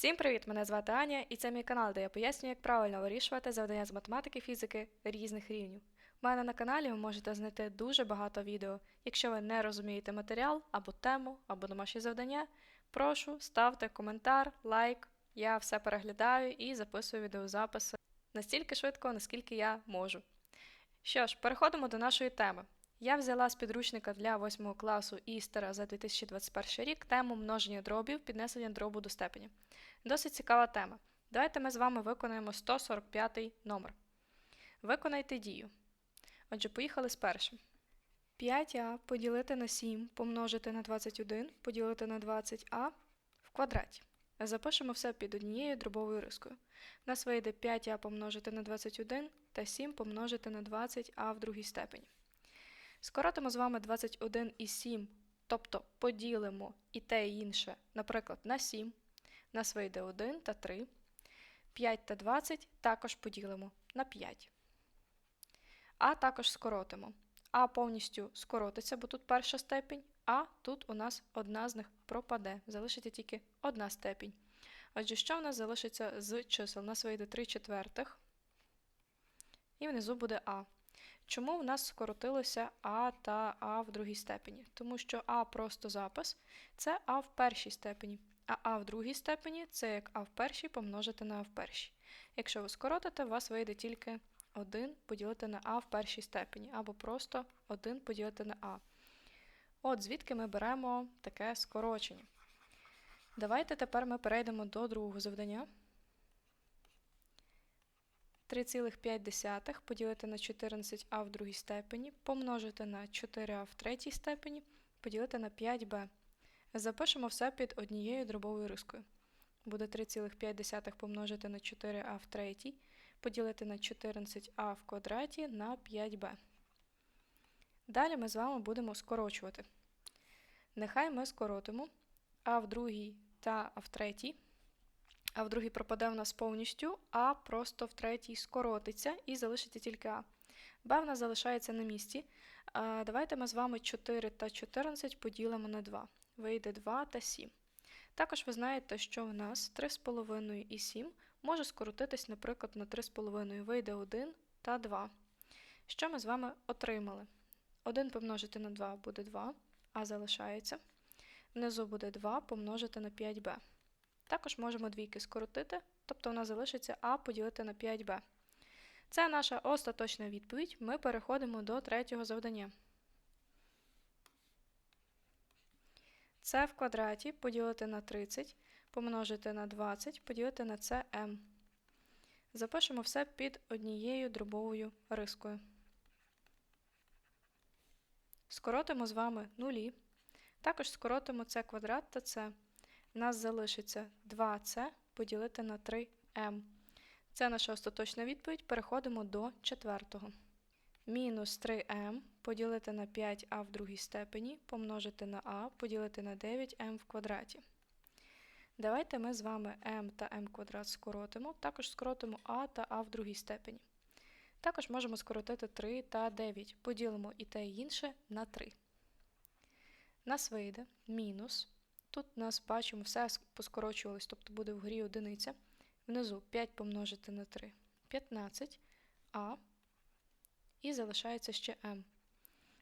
Всім привіт! Мене звати Аня, і це мій канал, де я пояснюю, як правильно вирішувати завдання з математики, фізики різних рівнів. У мене на каналі ви можете знайти дуже багато відео. Якщо ви не розумієте матеріал або тему, або домашні завдання, прошу ставте коментар, лайк. Я все переглядаю і записую відеозаписи настільки швидко, наскільки я можу. Що ж, переходимо до нашої теми. Я взяла з підручника для 8 класу Істера за 2021 рік тему множення дробів, піднесення дробу до степені. Досить цікава тема. Давайте ми з вами виконаємо 145 номер. Виконайте дію. Отже, поїхали з першим. 5а поділити на 7 помножити на 21 поділити на 20а в квадраті. Запишемо все під однією дробовою рискою. У нас вийде 5а помножити на 21 та 7 помножити на 20а в другій степені. Скоротимо з вами 21 і 7, тобто поділимо і те і інше, наприклад, на 7. Нас вийде 1 та 3. 5 та 20 також поділимо на 5. А також скоротимо. А повністю скоротиться, бо тут перша степінь, а тут у нас одна з них пропаде. Залишиться тільки одна степінь. Отже, що в нас залишиться з чисел? У нас вийде 3 четвертих. І внизу буде А. Чому в нас скоротилося А та А в другій степені? Тому що А просто запис це А в першій степені, а А в другій степені це як А в першій помножити на А в першій. Якщо ви скоротите, у вас вийде тільки 1 поділити на А в першій степені, або просто 1 поділити на А. От звідки ми беремо таке скорочення. Давайте тепер ми перейдемо до другого завдання. 3,5 поділити на 14а в другій степені, помножити на 4а в третій степені, поділити на 5b. Запишемо все під однією дробовою рискою. Буде 3,5 помножити на 4а в третій, поділити на 14а в квадраті на 5b. Далі ми з вами будемо скорочувати. Нехай ми скоротимо а в другій та а в третій. А в другій пропаде в нас повністю, а просто в третій скоротиться і залишиться тільки А. Б в нас залишається на місці. Давайте ми з вами 4 та 14 поділимо на 2. Вийде 2 та 7. Також ви знаєте, що в нас 3,5 і 7 може скоротитись, наприклад, на 3,5 вийде 1 та 2. Що ми з вами отримали? 1 помножити на 2 буде 2, а залишається. Внизу буде 2 помножити на 5b. Також можемо двійки скоротити, тобто у нас залишиться А поділити на 5b. Це наша остаточна відповідь. Ми переходимо до третього завдання. Це в квадраті поділити на 30, помножити на 20, поділити на cm. Запишемо все під однією дробовою рискою. Скоротимо з вами нулі. Також скоротимо це квадрат та це. У нас залишиться 2c поділити на 3m. Це наша остаточна відповідь. Переходимо до четвертого. Мінус 3m поділити на 5а в другій степені, помножити на а, поділити на 9m в квадраті. Давайте ми з вами m та m квадрат скоротимо, також скоротимо а та а в другій степені. Також можемо скоротити 3 та 9. Поділимо і те і інше на 3. Нас вийде мінус. Тут у нас бачимо, все поскорочувалось, тобто буде вгорі одиниця. Внизу 5 помножити на 3 15, а і залишається ще m.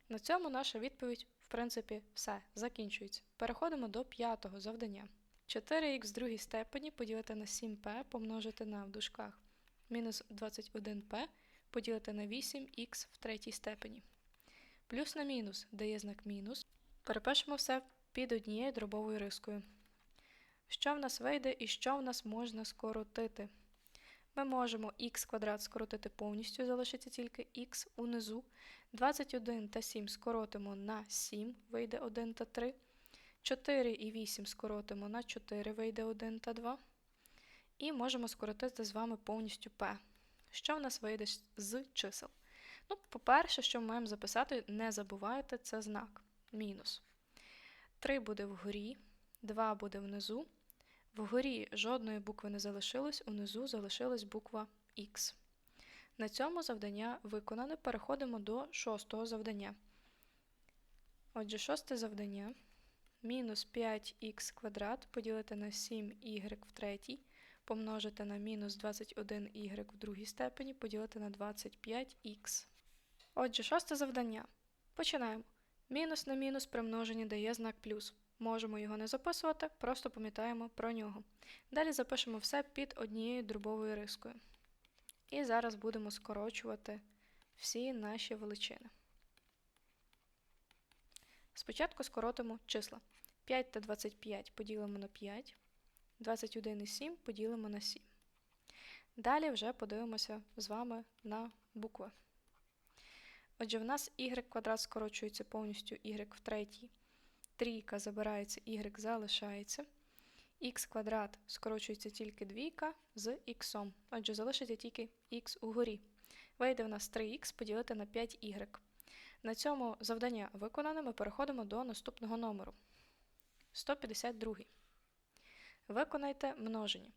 На цьому наша відповідь, в принципі, все, закінчується. Переходимо до п'ятого завдання. 4х в другій степені поділити на 7p помножити на в дужках мінус 21p поділити на 8х в третій степені. Плюс на мінус дає знак мінус. Перепишемо все під однією дробовою рискою. Що в нас вийде і що в нас можна скоротити? Ми можемо х квадрат скоротити повністю, залишиться тільки х унизу. 21 та 7 скоротимо на 7, вийде 1 та 3. 4 і 8 скоротимо на 4, вийде 1 та 2. І можемо скоротити з вами повністю p. Що в нас вийде з чисел? Ну, По-перше, що ми маємо записати, не забувайте, це знак мінус. 3 буде вгорі, 2 буде внизу. Вгорі жодної букви не залишилось, унизу залишилась буква Х. На цьому завдання виконане. Переходимо до шостого завдання. Отже, шосте завдання. мінус 5х квадрат поділити на 7y в третій, помножити на мінус 21y в другій степені, поділити на 25х. Отже, шосте завдання. Починаємо. Мінус на мінус при множенні дає знак плюс. Можемо його не записувати, просто пам'ятаємо про нього. Далі запишемо все під однією дробовою рискою. І зараз будемо скорочувати всі наші величини. Спочатку скоротимо числа. 5 та 25 поділимо на 5, 21 і 7 поділимо на 7. Далі вже подивимося з вами на букви. Отже, в нас y квадрат скорочується повністю y в третій. Трійка забирається, y залишається. х квадрат скорочується тільки двійка з х. Отже, залишиться тільки х угорі. Вийде в нас 3х поділити на 5y. На цьому завдання виконане, ми переходимо до наступного номеру. 152. Виконайте множення.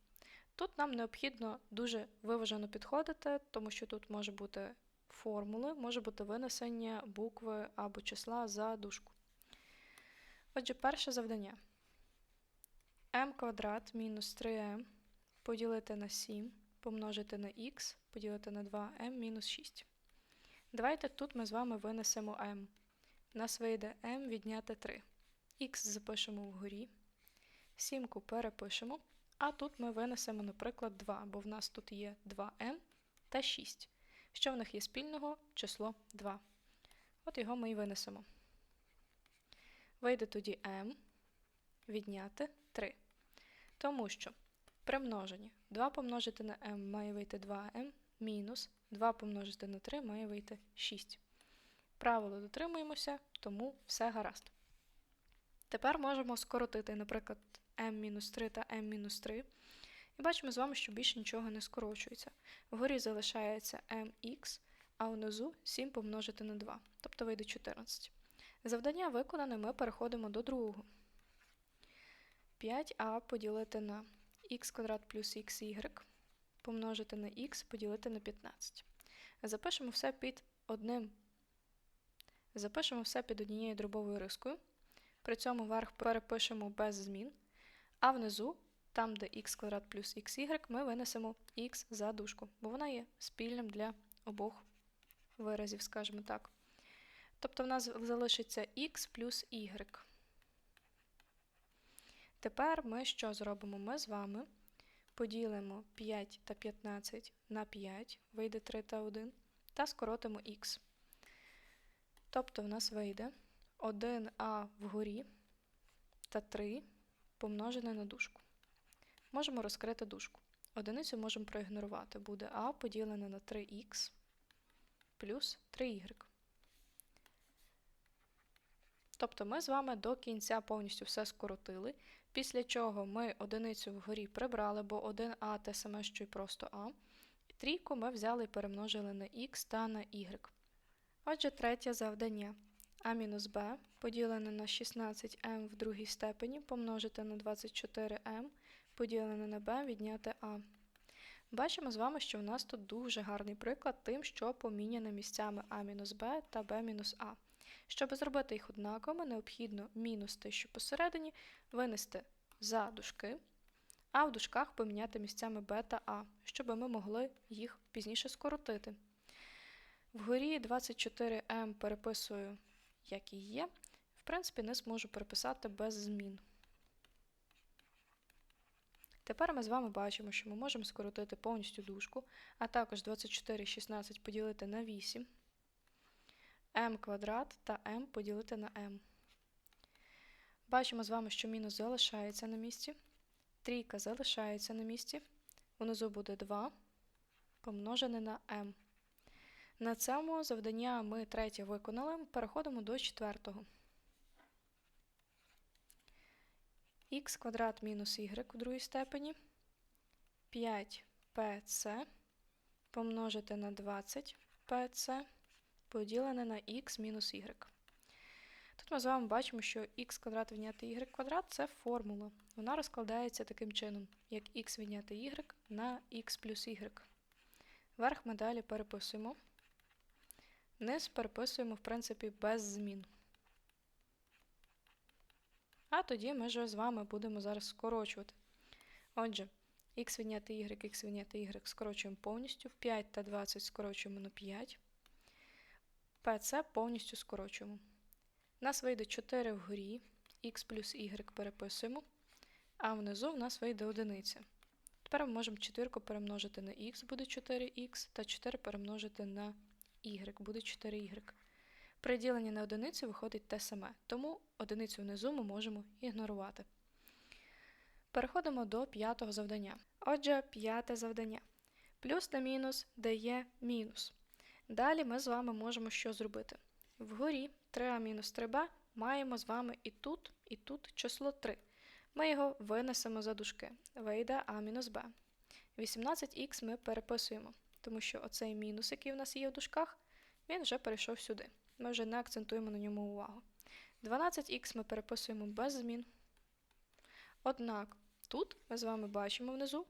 Тут нам необхідно дуже виважено підходити, тому що тут може бути формули, може бути винесення букви або числа за дужку. Отже, перше завдання. m квадрат мінус 3m поділити на 7, помножити на х, поділити на 2m мінус 6. Давайте тут ми з вами винесемо m. У нас вийде m відняти 3. Х запишемо вгорі. Сімку перепишемо. А тут ми винесемо, наприклад, 2, бо в нас тут є 2m та 6. Що в них є спільного? Число 2. От його ми і винесемо. Вийде тоді m відняти 3. Тому що при множенні 2 помножити на m має вийти 2m мінус 2 помножити на 3 має вийти 6. Правило дотримуємося, тому все гаразд. Тепер можемо скоротити, наприклад, m-3 та m-3. І бачимо з вами, що більше нічого не скорочується. Вгорі залишається mx, а внизу 7 помножити на 2, тобто вийде 14. Завдання виконане, ми переходимо до другого. 5а поділити на х квадрат плюс xy помножити на х поділити на 15. Запишемо все під одним. Запишемо все під однією дробовою рискою. При цьому верх перепишемо без змін, а внизу, там, де х квадрат плюс xy, ми винесемо х за дужку, бо вона є спільним для обох виразів, скажімо так. Тобто в нас залишиться х плюс y. Тепер ми що зробимо? Ми з вами поділимо 5 та 15 на 5, вийде 3 та 1, та скоротимо х. Тобто в нас вийде 1а вгорі та 3 помножене на дужку. Можемо розкрити дужку. Одиницю можемо проігнорувати. Буде а поділене на 3х плюс 3y. Тобто ми з вами до кінця повністю все скоротили, після чого ми одиницю вгорі прибрали, бо 1а те саме, що й просто а. Трійку ми взяли і перемножили на х та на y. Отже, третє завдання. а мінус b поділене на 16m в другій степені помножити на 24m поділене на b відняти а. Бачимо з вами, що у нас тут дуже гарний приклад тим, що поміняно місцями а-b та b-а. Щоб зробити їх однаковими, необхідно мінус те, що посередині, винести за дужки, а в дужках поміняти місцями b та а, щоб ми могли їх пізніше скоротити. Вгорі 24m переписую, як і є. В принципі, не зможу переписати без змін. Тепер ми з вами бачимо, що ми можемо скоротити повністю дужку, а також 24 16 поділити на 8 m квадрат та m поділити на m. Бачимо з вами, що мінус залишається на місці. Трійка залишається на місці. Внизу буде 2 помножене на m. На цьому завдання ми третє виконали. Переходимо до четвертого. Х квадрат мінус y у другій степені. 5pc помножити на 20pc поділене на х мінус y. Тут ми з вами бачимо, що х квадрат відняти y квадрат це формула. Вона розкладається таким чином, як х відняти y на х плюс y. Верх ми далі переписуємо. Низ переписуємо, в принципі, без змін. А тоді ми вже з вами будемо зараз скорочувати. Отже, х відняти y, х відняти y скорочуємо повністю. 5 та 20 скорочуємо на 5. PC повністю скорочуємо. У нас вийде 4 вгорі, х плюс y переписуємо, а внизу в нас вийде одиниця. Тепер ми можемо четвірку перемножити на х, буде 4х, та 4 перемножити на y, буде 4y. При діленні на одиницю виходить те саме, тому одиницю внизу ми можемо ігнорувати. Переходимо до п'ятого завдання. Отже, п'яте завдання. Плюс на мінус дає мінус. Далі ми з вами можемо що зробити? Вгорі 3а мінус 3b маємо з вами і тут, і тут число 3. Ми його винесемо за дужки. Вийде а мінус b. 18х ми переписуємо, тому що оцей мінус, який в нас є в дужках, він вже перейшов сюди. Ми вже не акцентуємо на ньому увагу. 12х ми переписуємо без змін. Однак тут ми з вами бачимо внизу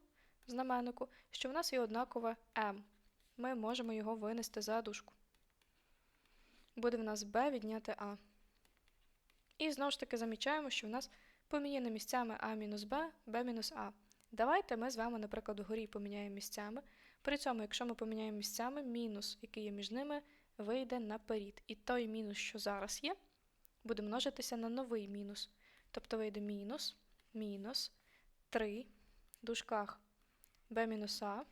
в знаменнику, що в нас є однакове m. Ми можемо його винести за дужку. Буде в нас b відняти а. І знову ж таки замічаємо, що в нас поміняні місцями а мінус b, b мінус а. Давайте ми з вами, наприклад, вгорі поміняємо місцями. При цьому, якщо ми поміняємо місцями, мінус, який є між ними, вийде наперед. І той мінус, що зараз є, буде множитися на новий мінус. Тобто вийде мінус, мінус 3 в дужках b мінус а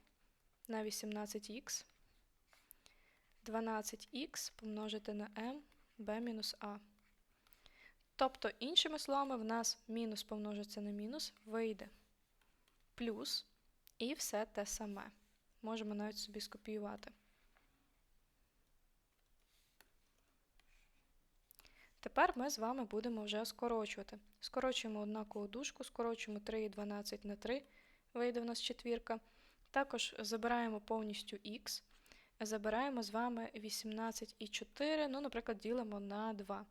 на 18х, 12х помножити на m b мінус а. Тобто, іншими словами, в нас мінус помножиться на мінус, вийде плюс і все те саме. Можемо навіть собі скопіювати. Тепер ми з вами будемо вже скорочувати. Скорочуємо однакову дужку, скорочуємо 3 і 12 на 3, вийде в нас четвірка. Також забираємо повністю х, забираємо з вами 18 і 4, ну, наприклад, ділимо на 2.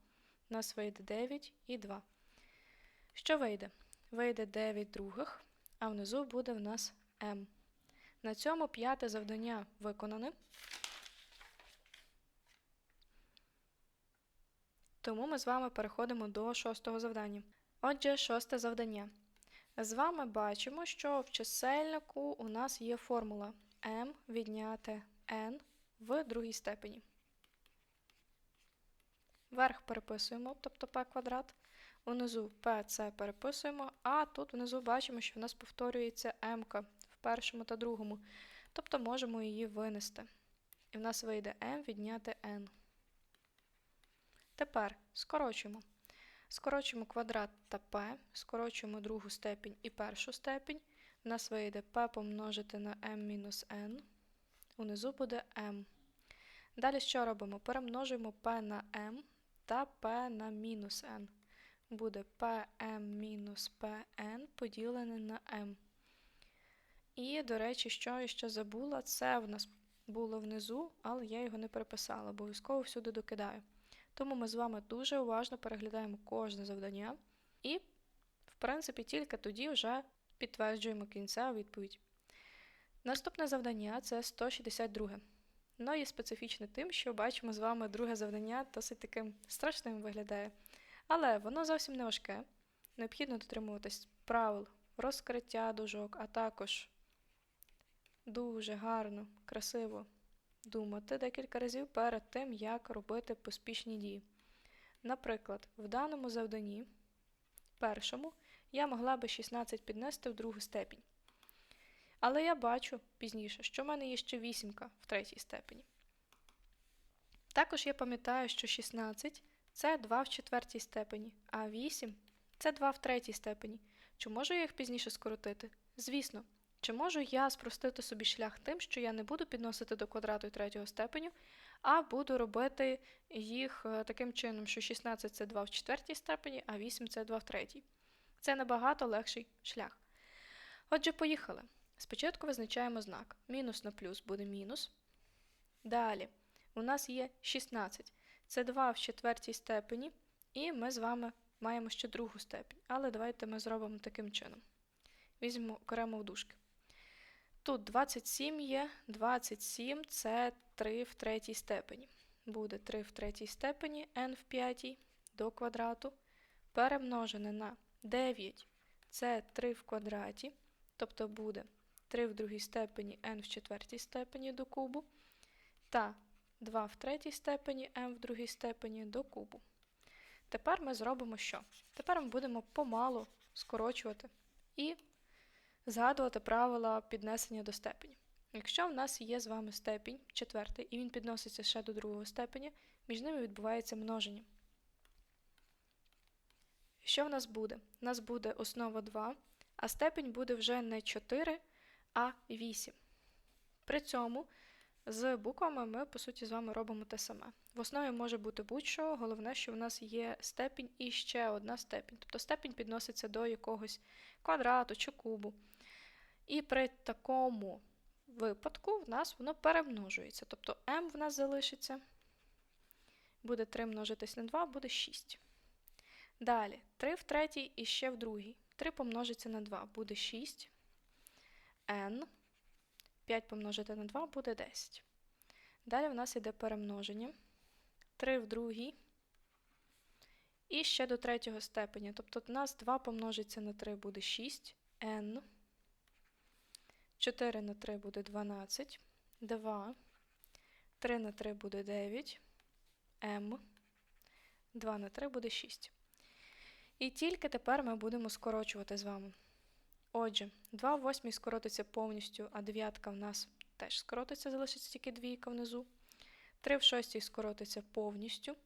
У нас вийде 9 і 2. Що вийде? Вийде 9 других, а внизу буде в нас m. На цьому п'яте завдання виконане. Тому ми з вами переходимо до шостого завдання. Отже, шосте завдання. З вами бачимо, що в чисельнику у нас є формула m відняти n в другій степені. Верх переписуємо, тобто p квадрат. Унизу pc переписуємо, а тут внизу бачимо, що в нас повторюється m в першому та другому. Тобто можемо її винести. І в нас вийде m відняти n. Тепер скорочуємо. Скорочуємо квадрат та p, скорочуємо другу степінь і першу степінь. У нас вийде p помножити на m-n. Унизу буде m. Далі що робимо? Перемножуємо p на m та p на мінус n. Буде pm мінус pn поділене на m. І, до речі, що я ще забула, це в нас було внизу, але я його не переписала, обов'язково всюди докидаю. Тому ми з вами дуже уважно переглядаємо кожне завдання і, в принципі, тільки тоді вже підтверджуємо кінцеву відповідь. Наступне завдання це 162. Воно є специфічне тим, що бачимо з вами друге завдання досить таким страшним виглядає. Але воно зовсім не важке. Необхідно дотримуватись правил розкриття дужок, а також дуже гарно, красиво думати декілька разів перед тим, як робити поспішні дії. Наприклад, в даному завданні, першому, я могла би 16 піднести в другу степінь. Але я бачу пізніше, що в мене є ще вісімка в третій степені. Також я пам'ятаю, що 16 це 2 в четвертій степені, а 8 це 2 в третій степені. Чи можу я їх пізніше скоротити? Звісно. Чи можу я спростити собі шлях тим, що я не буду підносити до квадрату третього степеню, а буду робити їх е, таким чином, що 16 це 2 в четвертій степені, а 8 це 2 в третій. Це набагато легший шлях. Отже, поїхали. Спочатку визначаємо знак. Мінус на плюс буде мінус. Далі, у нас є 16. Це 2 в четвертій степені, і ми з вами маємо ще другу степень. Але давайте ми зробимо таким чином. Візьмемо окремо в дужки. Тут 27 є, 27 це 3 в третій степені. Буде 3 в третій степені n в п'ятій до квадрату перемножене на 9 це 3 в квадраті, тобто буде 3 в другій степені n в четвертій степені до кубу, та 2 в третій степені m в другій степені до кубу. Тепер ми зробимо що? Тепер ми будемо помалу скорочувати і згадувати правила піднесення до степені. Якщо в нас є з вами степінь четвертий, і він підноситься ще до другого степеня, між ними відбувається множення. Що в нас буде? У нас буде основа 2, а степінь буде вже не 4, а 8. При цьому з буквами ми, по суті, з вами робимо те саме. В основі може бути будь-що, головне, що в нас є степінь і ще одна степінь. Тобто степінь підноситься до якогось квадрату чи кубу. І при такому випадку в нас воно перемножується. Тобто m в нас залишиться, буде 3 множитись на 2, буде 6. Далі 3 в третій і ще в другій. 3 помножиться на 2 буде 6. n. 5 помножити на 2 буде 10. Далі в нас йде перемноження. 3 в другій. І ще до третього степеня. Тобто у нас 2 помножиться на 3 буде 6. n. 4 на 3 буде 12. 2. 3 на 3 буде 9. m. 2 на 3 буде 6. І тільки тепер ми будемо скорочувати з вами. Отже, 2 в 8 скоротиться повністю, а 9 в нас теж скоротиться, залишиться тільки двійка внизу. 3 в 6 скоротиться повністю,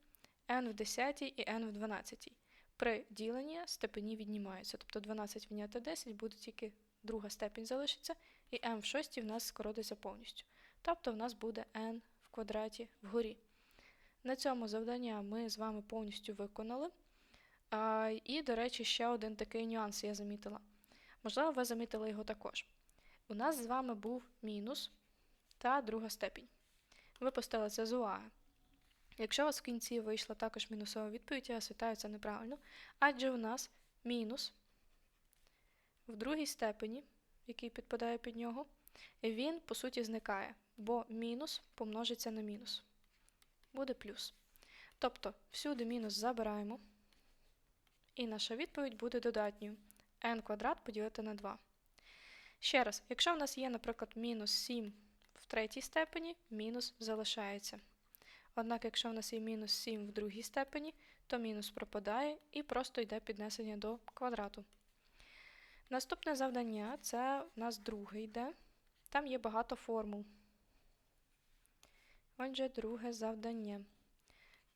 n в 10 і n в 12. При діленні степені віднімаються. Тобто 12 відняти 10 буде тільки друга степінь залишиться, і m в 6 в нас скоротиться повністю. Тобто в нас буде n в квадраті вгорі. На цьому завдання ми з вами повністю виконали. А, І, до речі, ще один такий нюанс я замітила. Можливо, ви замітили його також. У нас з вами був мінус та друга степінь. Ви поставили це з уваги. Якщо у вас в кінці вийшла також мінусова відповідь, я вітаю, це неправильно. Адже у нас мінус в другій степені, який підпадає під нього, він, по суті, зникає, бо мінус помножиться на мінус. Буде плюс. Тобто, всюди мінус забираємо. І наша відповідь буде додатньою n квадрат поділити на 2. Ще раз, якщо в нас є, наприклад, мінус 7 в третій степені, мінус залишається. Однак, якщо в нас є мінус 7 в другій степені, то мінус пропадає і просто йде піднесення до квадрату. Наступне завдання це у нас друге йде. Там є багато формул. Отже, друге завдання.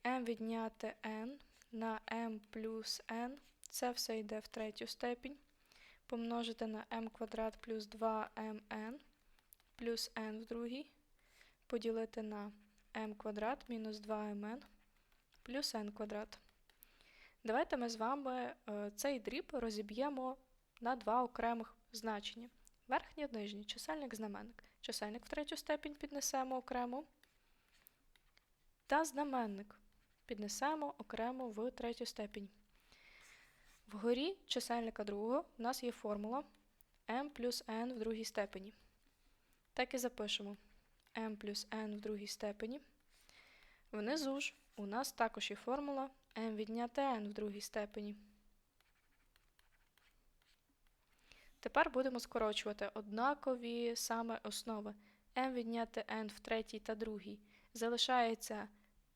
m відняти n на m плюс n, це все йде в третю степінь. Помножити на m квадрат плюс 2mn плюс n в другій. Поділити на m квадрат мінус 2mn плюс n квадрат. Давайте ми з вами е, цей дріб розіб'ємо на два окремих значення. Верхній і нижній чисельник знаменник. Чисельник в третю степінь піднесемо окремо. Та знаменник піднесемо окремо в третю степінь. Вгорі чисельника другого у нас є формула m плюс n в другій степені. Так і запишемо m плюс n в другій степені. Внизу ж у нас також є формула m відняти n в другій степені. Тепер будемо скорочувати однакові саме основи. m відняти n в третій та другій залишається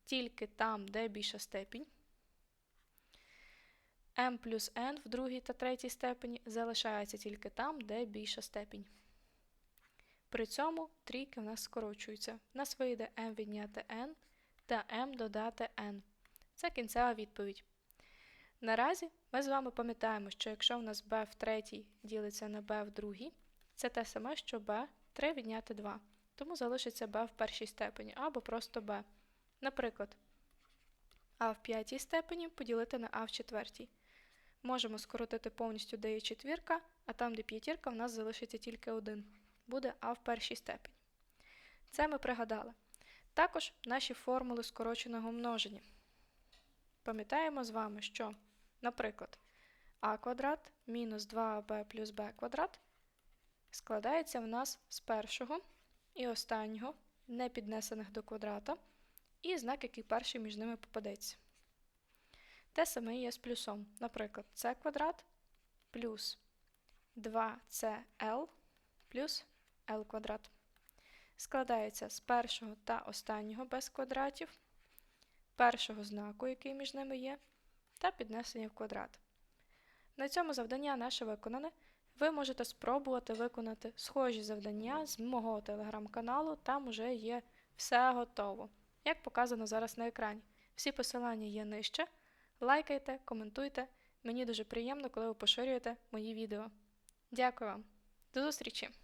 тільки там, де більша степінь. m плюс n в другій та третій степені залишається тільки там, де більша степінь. При цьому трійки в нас скорочуються. У нас вийде m відняти n та m додати n. Це кінцева відповідь. Наразі ми з вами пам'ятаємо, що якщо в нас b в третій ділиться на b в другій, це те саме, що b 3 відняти 2. Тому залишиться b в першій степені або просто b. Наприклад, а в п'ятій степені поділити на а в четвертій. Можемо скоротити повністю, де є четвірка, а там, де п'ятірка, в нас залишиться тільки один. Буде а в першій степені. Це ми пригадали. Також наші формули скороченого множення. Пам'ятаємо з вами, що, наприклад, а квадрат мінус 2аб плюс b квадрат складається в нас з першого і останнього, не піднесених до квадрата, і знак, який перший між ними попадеться. те саме є з плюсом. Наприклад, c квадрат плюс 2cl плюс l квадрат. Складається з першого та останнього без квадратів, першого знаку, який між ними є, та піднесення в квадрат. На цьому завдання наше виконане. Ви можете спробувати виконати схожі завдання з мого телеграм-каналу, там уже є все готово, як показано зараз на екрані. Всі посилання є нижче. Лайкайте, коментуйте. Мені дуже приємно, коли ви поширюєте мої відео. Дякую вам. До зустрічі!